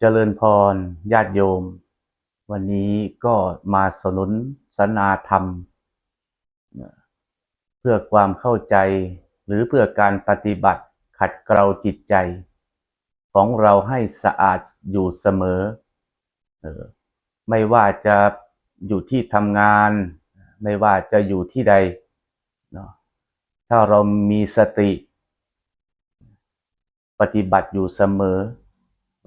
เจริญพรญาติโยม วันนี้ก็มาสนุนสนาธรรม เพื่อความเข้าใจหรือเพื่อการปฏิบัติขัดเกลาจิตใจ ของเราให้สะอาดอยู่เสมอ ไม่ว่าจะอยู่ที่ทำงาน ไม่ว่าจะอยู่ที่ใด ถ้าเรามีสติ ปฏิบัติอยู่เสมอ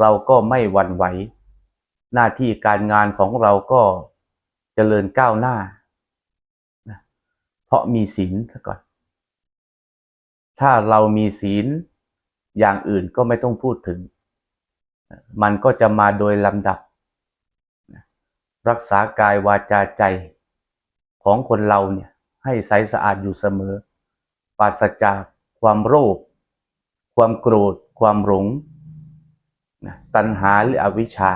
เราก็ไม่หวั่นไหว หน้าที่การงานของเราก็เจริญก้าวหน้านะเพราะมีศีลซะก่อน ถ้าเรามีศีลอย่างอื่นก็ไม่ต้องพูดถึง มันก็จะมาโดยลำดับ รักษากายวาจาใจของคนเราเนี่ยให้ใสสะอาดอยู่เสมอ ปราศจากความโลภความโกรธ ความหลง ตัณหาหรืออวิชชา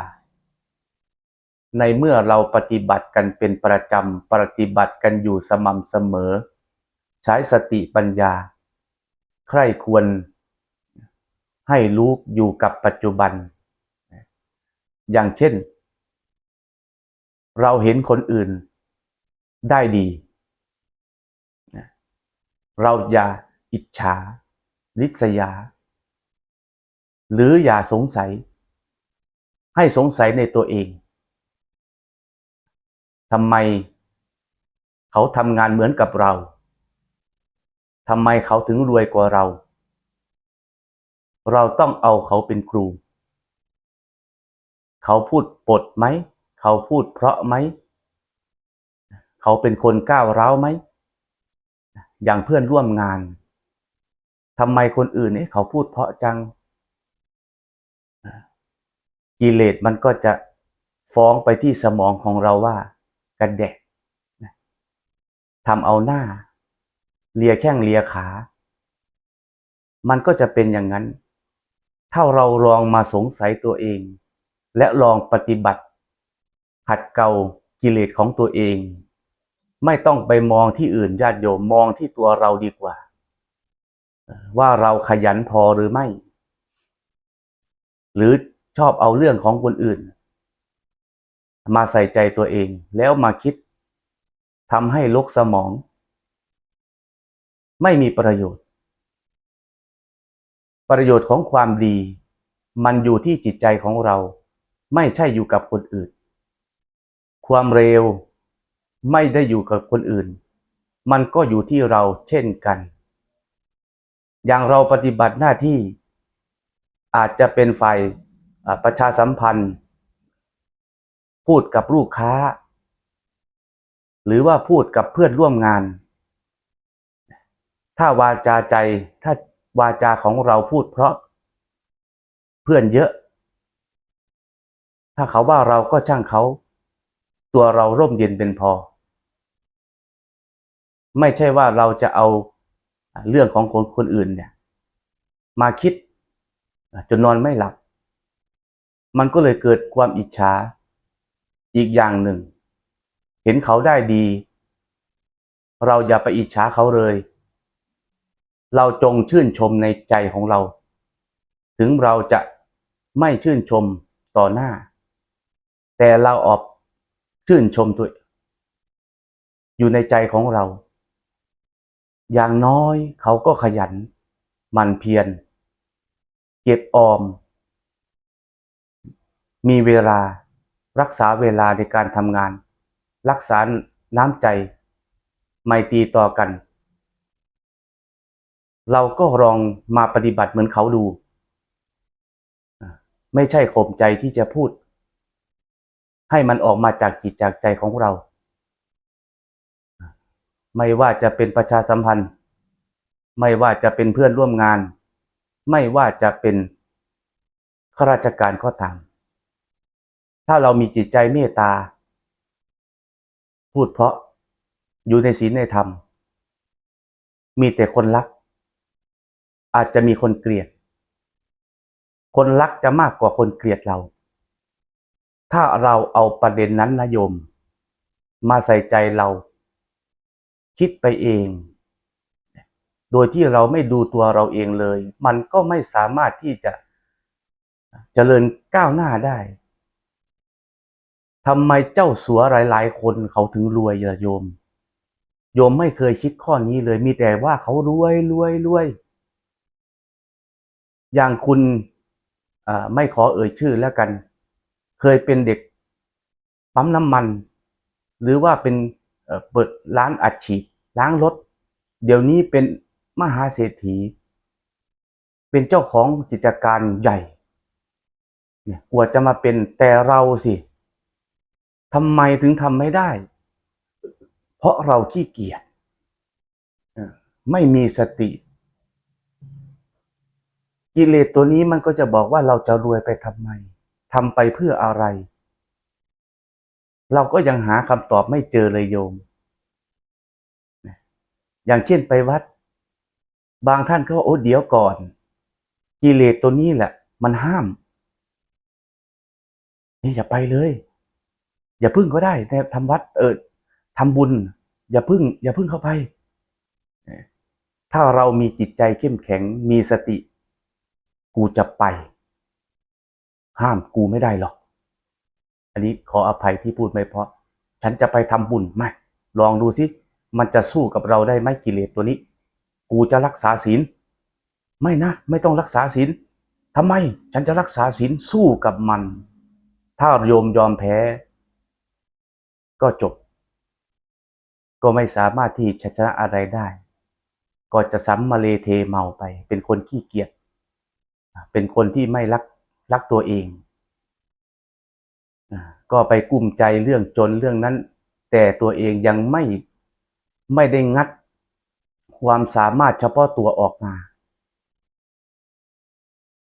ในเมื่อเราปฏิบัติกันเป็นประจำ ปฏิบัติกันอยู่สม่ำเสมอ ใช้สติปัญญา ใครควรให้รู้อยู่กับปัจจุบัน อย่างเช่น เราเห็นคนอื่นได้ดี เราอย่าอิจฉาริษยา หรืออย่าสงสัย ให้สงสัยในตัวเองทำไม เขาทำงานเหมือนกับเราทำไมเขาถึงรวยกว่าเรา เราต้องเอาเขาเป็นครู เขาพูดปดไหม เขาพูดเพราะไหม เขาเป็นคนก้าวร้าวไหม อย่างเพื่อนร่วมงานทำไมคนอื่นเนี่ยเขาพูดเพราะจัง กิเลสมันก็จะฟ้องไปที่สมองของเราว่ากันแดะทำเอาหน้า เลียแข้งเลียขา มันก็จะเป็นอย่างนั้น ถ้าเราลองมาสงสัยตัวเอง และลองปฏิบัติ ขัดเกลากิเลสของตัวเอง ไม่ต้องไปมองที่อื่นญาติโยมมองที่ตัวเราดีกว่า ว่าเราขยันพอหรือไม่ หรือ ชอบเอาเรื่องของคนอื่น มาใส่ใจตัวเองแล้วมาคิดทำให้ลกสมอง ไม่มีประโยชน์ ประโยชน์ของความดี มันอยู่ที่จิตใจของเรา ไม่ใช่อยู่กับคนอื่น ความเร็วไม่ได้อยู่กับคนอื่น มันก็อยู่ที่เราเช่นกัน อย่างเราปฏิบัติหน้าที่ อาจจะเป็นฝ่าย ประชาสัมพันธ์ พูดกับลูกค้า หรือว่าพูดกับเพื่อนร่วมงาน ถ้าวาจาใจถ้าวาจาของเราพูดเพราะ เพื่อนเยอะ ถ้าเขาว่าเราก็ช่างเขา ตัวเราร่มเย็นเป็นพอ ไม่ใช่ว่าเราจะเอาเรื่องของคนคนอื่นเนี่ย มาคิดจนนอนไม่หลับ มันก็เลยเกิดความอิจฉาอีกอย่างหนึ่ง เห็นเขาได้ดี เราอย่าไปอิจฉาเขาเลย เราจงชื่นชมในใจของเรา ถึงเราจะไม่ชื่นชมต่อหน้า แต่เราออกชื่นชมตัวอยู่ในใจของเรา อย่างน้อยเขาก็ขยันหมันเพียรเก็บออม มีเวลารักษาเวลาในการทำงาน รักษาน้ำใจ ไม่ตรีต่อกัน เราก็ลองมาปฏิบัติเหมือนเขาดู ไม่ใช่ข่มใจที่จะพูด ให้มันออกมาจากจิตจากใจของเรา ไม่ว่าจะเป็นประชาสัมพันธ์ ไม่ว่าจะเป็นเพื่อนร่วมงาน ไม่ว่าจะเป็นข้าราชการก็ตาม ถ้าเรามีจิตใจเมตตา พูดเพราะอยู่ในศีลในธรรม มีแต่คนรัก อาจจะมีคนเกลียด คนรักจะมากกว่าคนเกลียดเรา ถ้าเราเอาประเด็นนั้นนะโยม มาใส่ใจเรา คิดไปเอง โดยที่เราไม่ดูตัวเราเองเลย มันก็ไม่สามารถที่จะเจริญก้าวหน้าได้ ทำไมเจ้าสัวหลายๆ คนเขาถึงรวยล่ะโยม โยมไม่เคยคิดข้อนี้เลย มีแต่ว่าเขารวยรวยรวย อย่างคุณไม่ขอเอ่ยชื่อแล้วกัน เคยเป็นเด็กปั๊มน้ำมัน หรือว่าเป็นเปิดร้านอัดฉีดล้างรถ เดี๋ยวนี้เป็นมหาเศรษฐี เป็นเจ้าของกิจการใหญ่ เนี่ยกว่าจะมาเป็นแต่เราสิ ทำไมถึงทำไม่ได้ เพราะเราขี้เกียจไม่มีสติ กิเลสตัวนี้มันก็จะบอกว่าเราจะรวยไปทำไมทำไปเพื่ออะไร เราก็ยังหาคำตอบไม่เจอเลยโยม อย่างเช่นไปวัด บางท่านก็ว่าโอ้เดี๋ยวก่อน กิเลสตัวนี้แหละ มันห้าม นี่อย่าไปเลย อย่าพึ่งก็ได้แต่ทำวัด เออทำบุญ อย่าพึ่ง อย่าพึ่งเข้าไป ถ้าเรามีจิตใจเข้มแข็งมีสติ กูจะไป ห้ามกูไม่ได้หรอก อันนี้ขออภัยที่พูดไม่เพราะ ฉันจะไปทำบุญไม่ลองดูสิมันจะสู้กับเราได้ไหมกิเลสตัวนี้ กูจะรักษาศีล ไม่นะ ไม่ต้องรักษาศีลทำไม ฉันจะรักษาศีลสู้กับมัน ถ้าโยมยอมแพ้ ก็จบ ก็ไม่สามารถที่จะชนะอะไรได้ ก็จะซ้ำมาเลเทเมาไป เป็นคนขี้เกียจเป็นคนที่ไม่รักรักตัวเองก็ไปกุ้มใจเรื่องจนเรื่องนั้น แต่ตัวเองยังไม่ไม่ได้งัด ความสามารถเฉพาะตัวออกมา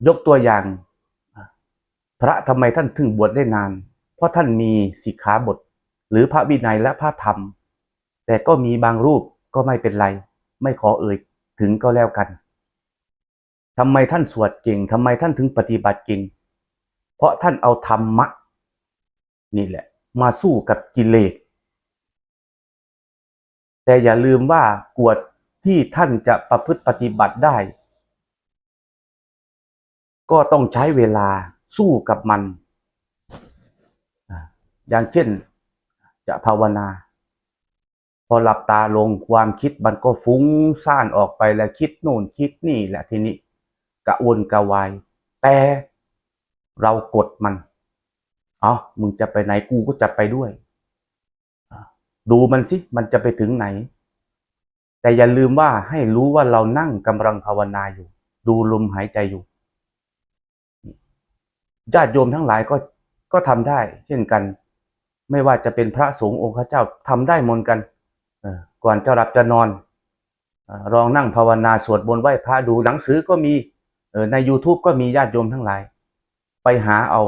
ยกตัวอย่าง พระทำไมท่านถึงบวชได้นาน เพราะท่านมีสิกขาบท หรือพระวินัยและพระธรรม แต่ก็มีบางรูปก็ไม่เป็นไร ไม่ขอเอ่ยถึงก็แล้วกันทำไมท่านสวดเก่งทำไมท่านถึงปฏิบัติเก่ง เพราะท่านเอาธรรมะนี่แหละ มาสู้กับกิเลสแต่อย่าลืมว่ากวดที่ท่านจะประพฤติปฏิบัติได้ ก็ต้องใช้เวลาสู้กับมันอ่าอย่างเช่น จะภาวนา พอหลับตาลงความคิดมันก็ฟุ้งซ่านออกไปแล้วคิดโน่นคิดนี่แหละทีนี้กระวนกระวาย แต่เรากดมัน เอามึงจะไปไหนกูก็จะไปด้วย ดูมันสิ มันจะไปถึงไหน แต่อย่าลืมว่าให้รู้ว่าเรานั่งกำลังภาวนาอยู่ ดูลมหายใจอยู่ญาติโยมทั้งหลายก็ก็ทำได้ เช่นกัน ไม่ว่าจะเป็นพระสงฆ์องค์ข้าเจ้าทำได้มดกันก่อนจะหลับจะนอนเออลองนั่งภาวนาสวดมนต์ไหว้พระดูหนังสือก็มีใน YouTube ก็มีญาติโยมทั้งหลาย ไปหาเอา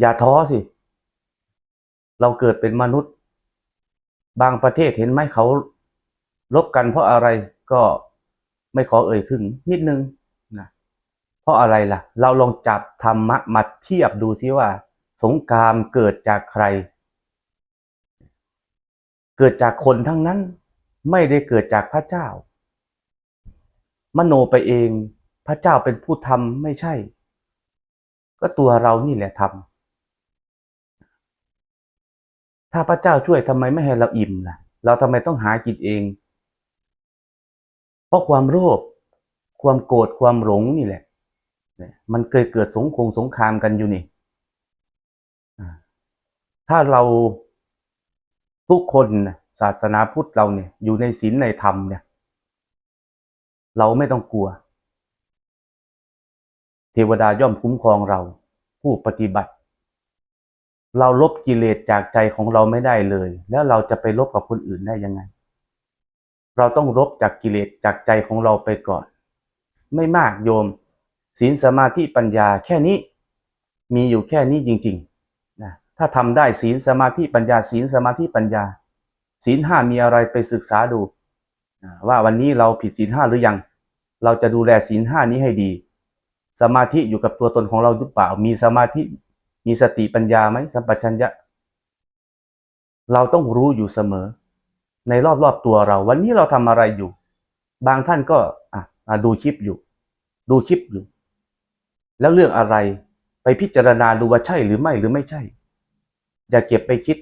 อย่าท้อสิ เราเกิดเป็นมนุษย์ บางประเทศเห็นไหมเขาลบกันเพราะอะไรก็ไม่ขอเอ่ยถึงนิดนึง เพราะอะไรล่ะ เราลองจับธรรมะมาเทียบดูซิว่า สงครามเกิดจากใคร เกิดจากคนทั้งนั้น ไม่ได้เกิดจากพระเจ้า มโนไปเอง พระเจ้าเป็นผู้ทำไม่ใช่ ก็ตัวเรานี่แหละทำถ้าพระเจ้าช่วยทำไมไม่ให้เราอิ่มล่ะ เราทำไมต้องหากินเอง เพราะความโลภความโกรธความหลงนี่แหละ มันเคยเกิดสงคงสงครามกันอยู่นี่ ถ้าเราทุกคนศาสนาพุทธเราเนี่ยอยู่ในศีลในธรรมเนี่ย เราไม่ต้องกลัว เทวดาย่อมคุ้มครองเราผู้ปฏิบัติ เราลบกิเลสจากใจของเราไม่ได้เลย แล้วเราจะไปลบกับคนอื่นได้ยังไง เราต้องลบจากกิเลสจากใจของเราไปก่อน ไม่มากโยม ศีลสมาธิปัญญาแค่นี้มีอยู่แค่นี้จริงๆนะถ้าทำได้ศีลสมาธิปัญญา ศีลสมาธิปัญญา ศีลห้ามีอะไรไปศึกษาดูนะว่าวันนี้เราผิดศีลห้าหรือยัง เราจะดูแลศีลห้านี้ให้ดี สมาธิอยู่กับตัวตนของเราหรือเปล่า มีสมาธิมีสติปัญญาไหมสัมปชัญญะ เราต้องรู้อยู่เสมอ ในรอบๆตัวเรา วันนี้เราทำอะไรอยู่ บางท่านก็อะอะดูคลิปอยู่ ดูคลิปอยู่ แล้วเรื่องอะไรไปพิจารณาดูว่าใช่หรือไม่หรือไม่ใช่ อย่าเก็บไปคิด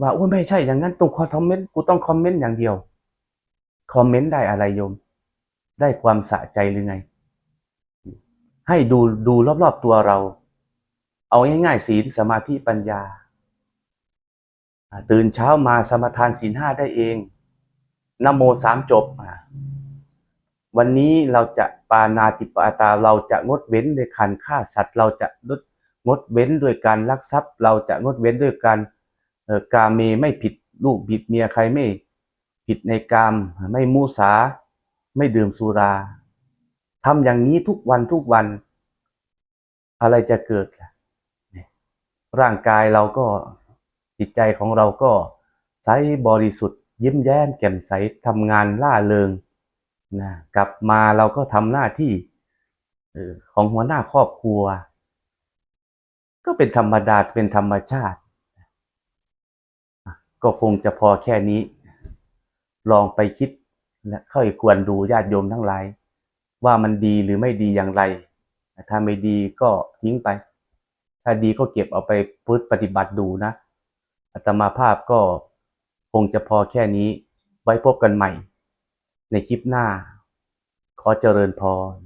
ว่าโอ้ไม่ใช่อย่างนั้นต้องคอมเมนต์กูต้องคอมเมนต์อย่างเดียวคอมเมนต์ได้อะไรโยม ได้ความสะใจหรือไง ให้ดูดูรอบๆตัวเรา เอาง่ายๆศีลสมาธิปัญญา ตื่นเช้ามาสมาทานศีลห้าได้เองนโมสามจบ วันนี้เราจะปานาติปาตาเราจะงดเว้นในการฆ่าสัตว์ เราจะลดงดเว้นด้วยการลักทรัพย์ เราจะงดเว้นด้วยการกาเมไม่ผิดลูกผิดเมียใครไม่ผิดในกามไม่มูสา ไม่ดื่มสุราทำอย่างนี้ทุกวันทุกวัน อะไรจะเกิดล่ะร่างกายเราก็จิตใจของเราก็ใสบริสุทธิ์ยิ้มแย้มแจ่มใสทำงานล่าเริง นะกลับมาเราก็ทำหน้าที่ของหัวหน้าครอบครัว ก็เป็นธรรมดาเป็นธรรมชาติ ก็คงจะพอแค่นี้ ลองไปคิดและค่อยควรดูญาติโยมทั้งหลาย ว่ามันดีหรือไม่ดีอย่างไร ถ้าไม่ดีก็ทิ้งไป ถ้าดีก็เก็บเอาไปพุทธปฏิบัติดูนะอาตมาภาพก็คงจะพอแค่นี้ไว้พบกันใหม่ ในคลิปหน้า ขอเจริญพร